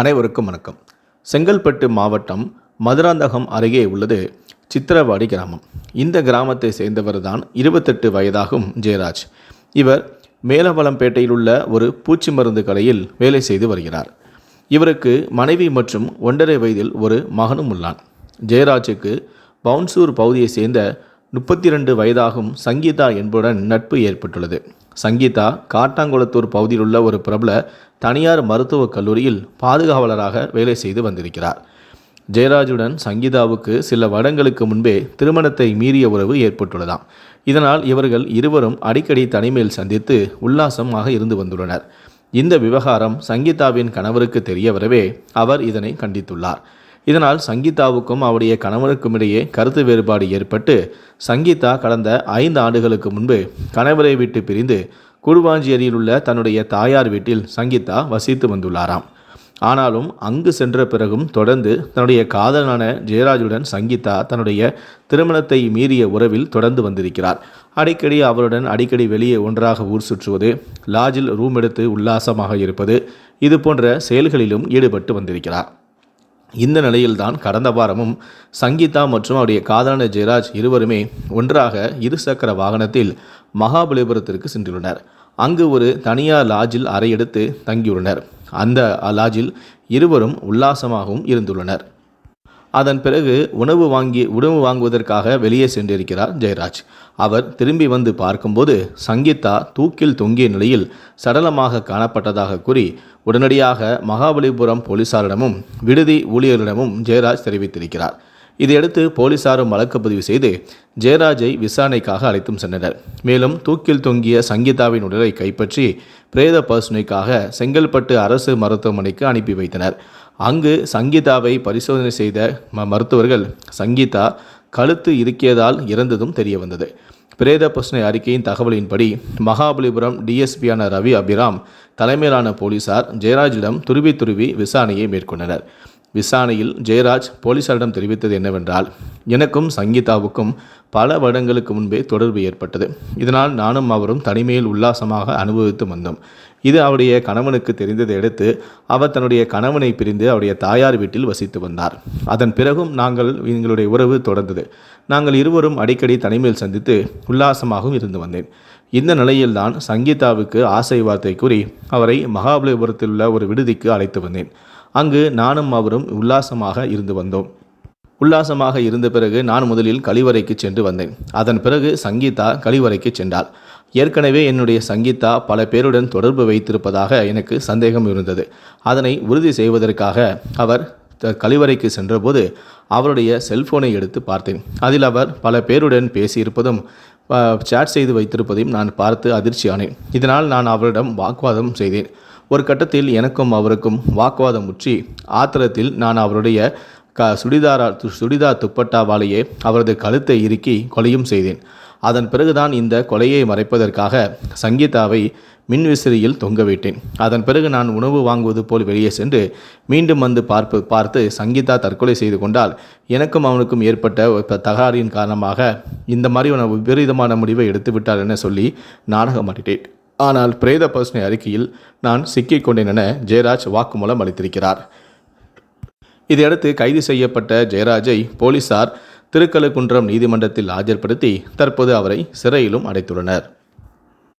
அனைவருக்கும் வணக்கம். செங்கல்பட்டு மாவட்டம் மதுராந்தகம் அருகே உள்ளது சித்திரவாடி கிராமம். இந்த கிராமத்தை சேர்ந்தவர் தான் இருபத்தெட்டு வயதாகும் ஜெயராஜ். இவர் மேலவளம்பேட்டையில் உள்ள ஒரு பூச்சி மருந்து கடையில் வேலை செய்து வருகிறார். இவருக்கு மனைவி மற்றும் ஒன்றரை வயதில் ஒரு மகனும் உள்ளான். ஜெயராஜுக்கு பவுன்சூர் பகுதியை சேர்ந்த முப்பத்தி ரெண்டு வயதாகும் சங்கீதா என்புடன் நட்பு ஏற்பட்டுள்ளது. சங்கீதா காட்டாங்குளத்தூர் பகுதியில் உள்ள ஒரு பிரபல தனியார் மருத்துவக் கல்லூரியில் பாதுகாவலராக வேலை செய்து வந்திருக்கிறார். ஜெயராஜுடன் சங்கீதாவுக்கு சில வருடங்களுக்கு முன்பே திருமணத்தை மீறிய உறவு ஏற்பட்டுள்ளதாம். இதனால் இவர்கள் இருவரும் அடிக்கடி தனிமையில் சந்தித்து உல்லாசமாக இருந்து வந்துள்ளனர். இந்த விவகாரம் சங்கீதாவின் கணவருக்கு தெரிய வரவே அவர் இதனை கண்டித்துள்ளார். இதனால் சங்கீதாவுக்கும் அவருடைய கணவனுக்கும் இடையே கருத்து வேறுபாடு ஏற்பட்டு சங்கீதா கடந்த ஐந்து ஆண்டுகளுக்கு முன்பு கணவரை விட்டு பிரிந்து குருவாஞ்சேரியில் உள்ள தன்னுடைய தாயார் வீட்டில் சங்கீதா வசித்து வந்துள்ளாராம். ஆனாலும் அங்கு சென்ற பிறகும் தொடர்ந்து தன்னுடைய காதலனான ஜெயராஜுடன் சங்கீதா தன்னுடைய திருமணத்தை மீறிய உறவில் தொடர்ந்து வந்திருக்கிறார். அடிக்கடி அவருடன் அடிக்கடி வெளியே ஒன்றாக ஊர் சுற்றுவது லாஜில் ரூம் எடுத்து உல்லாசமாக இருப்பது இது போன்ற செயல்களிலும் ஈடுபட்டு வந்திருக்கிறார். இந்த நிலையில்தான் கடந்த வாரமும் சங்கீதா மற்றும் அவருடைய காதலான ஜெயராஜ் இருவருமே ஒன்றாக இருசக்கர வாகனத்தில் மகாபலிபுரத்திற்கு சென்றுள்ளனர். அங்கு ஒரு தனியார் லாட்ஜில் அறையெடுத்து தங்கியுள்ளனர். அந்த லாட்ஜில் இருவரும் உல்லாசமாகவும் இருந்துள்ளனர். அதன் பிறகு உணவு வாங்கி உணவு வாங்குவதற்காக வெளியே சென்றிருக்கிறார் ஜெயராஜ். அவர் திரும்பி வந்து பார்க்கும்போது சங்கீதா தூக்கில் தொங்கிய நிலையில் சடலமாக காணப்பட்டதாக கூறி உடனடியாக மகாபலிபுரம் போலீசாரிடமும் விடுதி ஊழியர்களிடமும் ஜெயராஜ் தெரிவித்திருக்கிறார். இதையடுத்து போலீசாரும் வழக்கு பதிவு செய்து ஜெயராஜை விசாரணைக்காக அழைத்தும் சென்றனர். மேலும் தூக்கில் தொங்கிய சங்கீதாவின் உடலை கைப்பற்றி பிரேத பரிசோதனைக்காக செங்கல்பட்டு அரசு மருத்துவமனைக்கு அனுப்பி வைத்தனர். அங்கு சங்கீதாவை பரிசோதனை செய்த ம மருத்துவர்கள் சங்கீதா கழுத்து இருக்கியதால் இறந்ததும் தெரிய வந்தது பிரேத பரிசோதனை அறிக்கையின் தகவலின்படி மகாபலிபுரம் டிஎஸ்பியான ரவி அபிராம் தலைமையிலான போலீசார் ஜெயராஜிடம் துருவி துருவி விசாரணையை மேற்கொண்டனர். விசாரணையில் ஜெயராஜ் போலீசாரிடம் தெரிவித்தது என்னவென்றால் எனக்கும் சங்கீதாவுக்கும் பல வருடங்களுக்கு முன்பே தொடர்பு ஏற்பட்டது. இதனால் நானும் அவரும் தனிமையில் உல்லாசமாக அனுபவித்து வந்தோம். இது அவருடைய கணவனுக்கு தெரிந்ததை அடுத்து அவர் தன்னுடைய கணவனை பிரிந்து அவருடைய தாயார் வீட்டில் வசித்து வந்தார். அதன் பிறகும் நாங்கள் எங்களுடைய உறவு தொடர்ந்தது. நாங்கள் இருவரும் அடிக்கடி தனிமையில் சந்தித்து உல்லாசமாகவும் இருந்து வந்தேன். இந்த நிலையில்தான் சங்கீதாவுக்கு ஆசை வார்த்தை கூறி அவரை மகாபலிபுரத்தில் உள்ள ஒரு விடுதிக்கு அழைத்து வந்தேன். அங்கு நானும் அவரும் உல்லாசமாக இருந்து வந்தோம். உல்லாசமாக இருந்த பிறகு நான் முதலில் கழிவறைக்கு சென்று வந்தேன். அதன் பிறகு சங்கீதா கழிவறைக்கு சென்றாள். ஏற்கனவே என்னுடைய சங்கீதா பல பேருடன் தொடர்பு வைத்திருப்பதாக எனக்கு சந்தேகம் இருந்தது. அதனை உறுதி செய்வதற்காக அவர் த- கழிவறைக்கு சென்றபோது அவருடைய செல்போனை எடுத்து பார்த்தேன். அதில் அவர் பல பேருடன் பேசியிருப்பதும் சேட் செய்து வைத்திருப்பதையும் நான் பார்த்து அதிர்ச்சியானேன். இதனால் நான் அவரிடம் வாக்குவாதம் செய்தேன். ஒரு கட்டத்தில் எனக்கும் அவருக்கும் வாக்குவாதம் முற்றி ஆத்திரத்தில் நான் அவருடைய க சுடிதாரா து- சுடிதார் துப்பட்டாவாலேயே அவரது கழுத்தை இறுக்கி கொலையும் செய்தேன். அதன் பிறகுதான் இந்த கொலையை மறைப்பதற்காக சங்கீதாவை மின்விசிறியில் தொங்கவிட்டேன் அதன் பிறகு நான் உணவு வாங்குவது போல் வெளியே சென்று மீண்டும் வந்து பார்ப்பு பார்த்து சங்கீதா தற்கொலை செய்து கொண்டால் எனக்கும் அவனுக்கும் ஏற்பட்ட தகராறின் காரணமாக இந்த மாதிரி விபரீதமான முடிவை எடுத்துவிட்டார் என சொல்லி நாடகமாட்டேன் ஆனால் பிரேத பரிசனை அறிக்கையில் நான் சிக்கிக்கொண்டேன் என ஜெயராஜ் வாக்குமூலம் அளித்திருக்கிறார். இதையடுத்து கைது செய்யப்பட்ட ஜெயராஜை போலீசார் திருக்கழுக்குன்றம் நீதிமன்றத்தில் ஆஜர்படுத்தி தற்போது அவரை சிறையிலும் அடைத்துள்ளனர்.